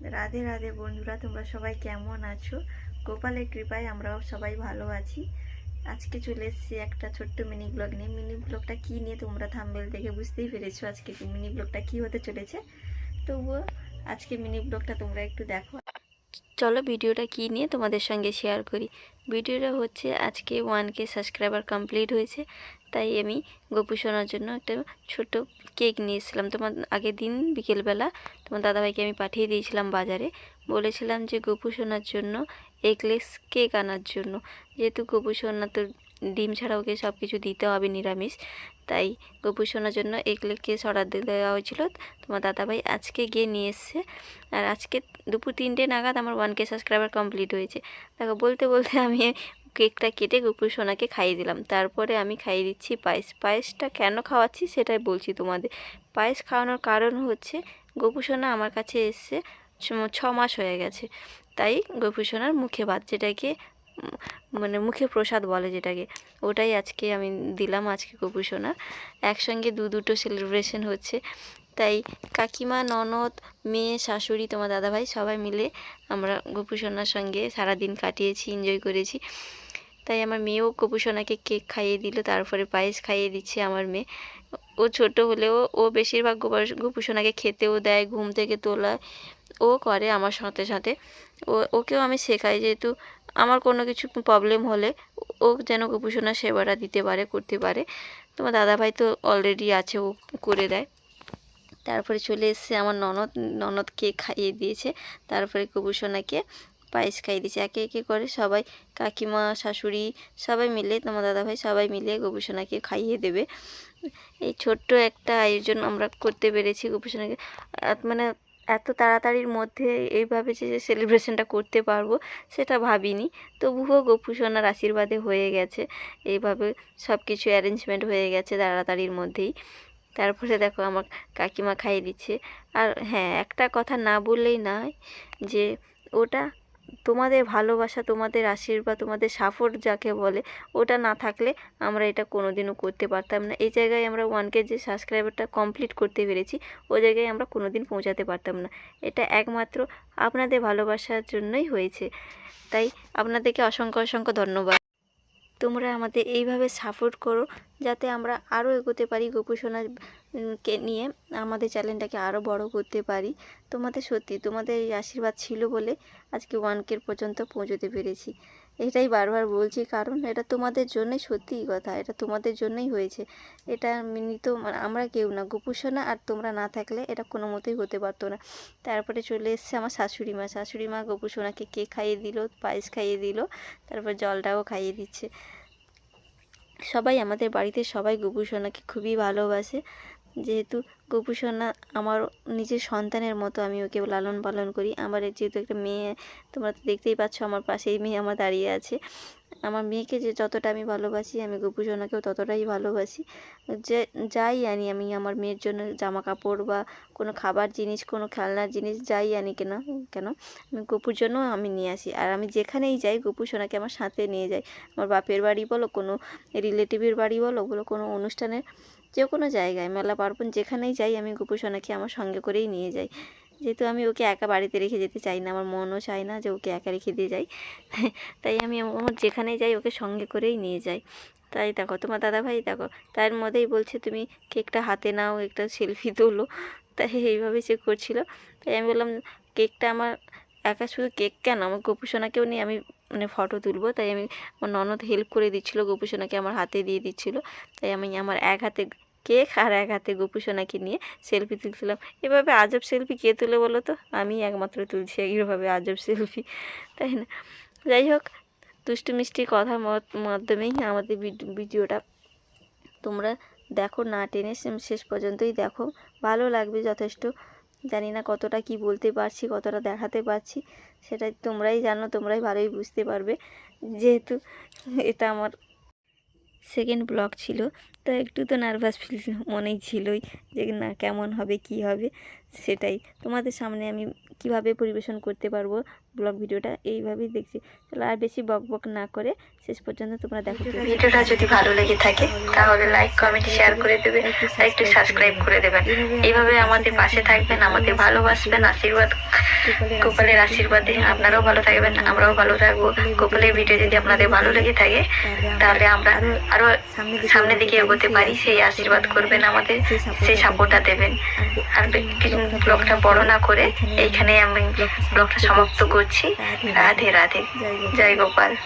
রাধে রাধে বন্ধুরা, তোমরা সবাই কেমন আছো? গোপালের কৃপায় আমরাও সবাই ভালো আছি। আজকে চলে এসেছি একটা ছোট্ট মিনি ব্লগ নিয়ে। মিনি ব্লগটা কী নিয়ে তোমরা থাম্বেল দেখে বুঝতেই পেরেছ আজকে? মিনি ব্লগটা কী হতে চলেছে? তবুও আজকে মিনি ব্লগটা তোমরা একটু দেখো। চলো ভিডিওটা কী নিয়ে তোমাদের সঙ্গে শেয়ার করি। ভিডিওটা হচ্ছে আজকে ওয়ান কে সাবস্ক্রাইবার কমপ্লিট হয়েছে, তাই আমি গোপু শোনার জন্য একটা ছোট কেক নিয়েছিলাম। তোমার আগের দিন বিকেলবেলা তোমার দাদাভাইকে আমি পাঠিয়ে দিয়েছিলাম বাজারে। বলেছিলাম যে গোপু শোনার জন্য এগলেস কেক আনার জন্য। যেহেতু গোপু সোনা তো ডিম ছাড়া ওকে সব কিছু দিতে হবে নিরামিষ তাই গোপু সোনার জন্য এগলেস কেক অর্ডার দেওয়া হয়েছিল। তোমার দাদাভাই আজকে গিয়ে নিয়ে এসছে। আর আজকে দুপুর তিনটে নাগাদ আমার ওয়ান কে সাবস্ক্রাইবার কমপ্লিট হয়েছে। দেখো, বলতে বলতে আমি কেকটা কেটে গোপুর সোনাকে খাইয়ে দিলাম। তারপরে আমি খাইয়ে দিচ্ছি পায়েস। পায়েসটা কেন খাওয়াচ্ছি সেটাই বলছি তোমাদের। পায়েস খাওয়ানোর কারণ হচ্ছে গোপু সোনা আমার কাছে এসছে। ছ- মাস হয়ে গেছে। তাই গোপু সোনার মুখে ভাত, যেটাকে মানে মুখে প্রসাদ বলে যেটাকে। ওটাই আজকে আমি দিলাম আজকে গোপু সোনার একসঙ্গে দু দুটো সেলিব্রেশন হচ্ছে। তাই কাকিমা, ননদ, মেয়ে, শাশুড়ি, তোমার দাদাভাই সবাই মিলে আমরা গোপু সোনার সঙ্গে সারাদিন কাটিয়েছি এনজয় করেছি। তাই আমার মেয়েও গোপু সোনাকে কেক খাইয়ে দিল, তারপরে পায়েস খাইয়ে দিচ্ছে আমার মেয়ে। ও ছোট হলেও ও বেশিরভাগ গোপা- গোপু সোনাকে খেতেও দেয়, ঘুম থেকে তোলায়। ও করে আমার সাথে সাথে। ও, ওকেও আমি শেখাই যেহেতু আমার কোনো কিছু প্রবলেম হলে ও যেন গোপু সোনার সেবাটা দিতে পারে, করতে পারে। তোমার দাদাভাই তো অলরেডি আছে, ও করে দেয়। তারপরে চলে এসেছে আমার ননদ, ননদকে খাইয়ে দিয়েছে। তারপরে কবুসোনাকে পায়েস খাইয়ে দিয়েছে। একে একে করে সবাই, কাকিমা, শাশুড়ি সবাই মিলে, তোমার দাদাভাই সবাই মিলে গোপুসোনাকে খাইয়ে দেবে। এই ছোট্ট একটা আয়োজন আমরা করতে পেরেছি গোপুসোনাকে। মানে এত তাড়াতাড়ির মধ্যে এইভাবে যে সেলিব্রেশনটা করতে পারব সেটা ভাবিনি। তবুও গোপুসোনার আশীর্বাদে হয়ে গেছে। এইভাবে সব কিছু অ্যারেঞ্জমেন্ট হয়ে গেছে তাড়াতাড়ির মধ্যেই। তারপরে দেখো আমার কাকিমা খাইয়ে দিচ্ছে। আর হ্যাঁ একটা কথা না বললেই নয় যে, ওটা তোমাদের ভালোবাসা, তোমাদের আশীর্বাদ, তোমাদের সাপোর্ট যাকে বলে, ওটা না থাকলে আমরা এটা কোনো দিনও করতে পারতাম না। এই জায়গায় আমরা ওয়ানকে যে সাবস্ক্রাইবারটা কমপ্লিট করতে পেরেছি, ওই জায়গায় আমরা কোনো দিন পৌঁছাতে পারতাম না। এটা একমাত্র আপনাদের ভালোবাসার জন্যই হয়েছে। তাই আপনাদেরকে অসংখ্য অসংখ্য ধন্যবাদ। তোমরা আমাদের এইভাবে সাপোর্ট করো, যাতে আমরা আরও এগোতে পারি কে নিয়ে, আমাদের চ্যানেলটাকে আরও বড় করতে পারি। তোমাদের সত্যি তোমাদের এই আশীর্বাদ ছিল বলে আজকে ওয়ান কের পর্যন্ত পৌঁছতে পেরেছি। এটাই বারবার বলছি, কারণ এটা তোমাদের জন্যই সত্যিই কথা, এটা তোমাদের জন্যই হয়েছে। এটা মিনিত মানে আমরা কেউ না, গোপুসোনা আর তোমরা না থাকলে এটা কোনো মতেই হতে পারতো না। তারপরে চলে এসছে আমার শাশুড়ি মা শাশুড়ি মা গোপুসোনাকে কেক খাইয়ে দিল, পায়েস খাইয়ে দিল, তারপর জলটাও খাইয়ে দিচ্ছে। সবাই আমাদের বাড়িতে সবাই গোপু সোনাকে খুবই ভালোবাসে। যেহেতু গোপু সোনা আমার নিজের সন্তানের মতো, আমি ওকে লালন পালন করি। আমার যেহেতু একটা মেয়ে, তোমরা তো দেখতেই পাচ্ছ আমার পাশেই মেয়ে আমার দাঁড়িয়ে আছে। আমার মেয়েকে যে যতটা আমি ভালোবাসি, আমি গোপু সোনাকেও ততটাই ভালোবাসি। যে যাই আনি আমি আমার মেয়ের জন্য জামা কাপড় বা কোনো খাবার জিনিস, কোনো খেলনার জিনিস যাই আনি কেন কেন, আমি গপুর জন্য আমি নিয়ে আসি। আর আমি যেখানেই যাই, গপু সোনাকে আমার সাথে নিয়ে যাই। আমার বাপের বাড়ি বলো, কোনো রিলেটিভের বাড়ি বলো বলো কোনো অনুষ্ঠানে যে কোনো জায়গায়, মেলা পার্বণ যেখানেই যাই আমি গপু সোনাকে আমার সঙ্গে করেই নিয়ে যাই। যেহেতু আমি ওকে একা বাড়িতে রেখে যেতে চাই না, আমার মনও চায় না যে ওকে একা রেখে দিয়ে যাই। তাই আমি আমার যেখানেই যাই ওকে সঙ্গে করেই নিয়ে যাই। তাই দেখো, তোমার দাদাভাই দেখো, তার মধ্যেই বলছে, তুমি কেকটা হাতে নাও, একটা সেলফি তোলো। তাই এইভাবে সে করছিল। তাই আমি বললাম, কেকটা আমার একা শুধু কেক কেন? আমার গোপুসোনাকেও নিয়ে আমি মানে ফটো তুলবো। তাই আমি, আমার ননদ হেল্প করে দিচ্ছিল, গোপুসোনাকে আমার হাতে দিয়ে দিচ্ছিল। তাই আমি আমার এক হাতে কেক আর এক হাতে গোপুসোনাকে নিয়ে সেলফি তুলছিলাম? এভাবে আজব সেলফি কে তুলে বলো তো? আমি একমাত্র তুলছি এইভাবে আজব সেলফি তাই না? যাই হোক, দুষ্টু মিষ্টি কথার মাধ্যমেই আমাদের ভিড- ভিডিওটা তোমরা দেখো, না টেনে শেষ পর্যন্তই দেখো। ভালো লাগবে যথেষ্ট। জানি না কতটা কি বলতে পারছি, কতটা দেখাতে পারছি সেটা তোমরাই জানো, তোমরাই ভালোই বুঝতে পারবে। যেহেতু এটা আমার সেকেন্ড ব্লগ ছিল। তো একটু তো নার্ভাস ফিল মনেই ছিলই যে, না, কেমন হবে, কি হবে? সেটাই। তোমাদের সামনে আমি কীভাবে পরিবেশন করতে পারব ব্লগ ভিডিওটা এইভাবেই দেখছি। চলো আর বেশি বক বক না করে শেষ পর্যন্ত তোমরা দেখো ভিডিওটা যদি ভালো লেগে থাকে তাহলে লাইক কমেন্ট শেয়ার করে দেবে আর একটু সাবস্ক্রাইব করে দেবেন এইভাবে আমাদের পাশে থাকবেন আমাদের ভালোবাসবেন আশীর্বাদ গোপালের আশীর্বাদে আপনারাও ভালো থাকবেন আমরাও ভালো থাকব। গোপালের ভিডিও যদি আপনাদের ভালো লেগে থাকে তাহলে আমরা আরও সামনে দিকে এগোতে পারি। সেই আশীর্বাদ করবেন আমাদের সেই সাপোর্টটা দেবেন। আর ব্লগটা বড় না করে এইখানে আমি ব্লগটা সমাপ্ত করছি। রাধে রাধে। জয় গোপাল।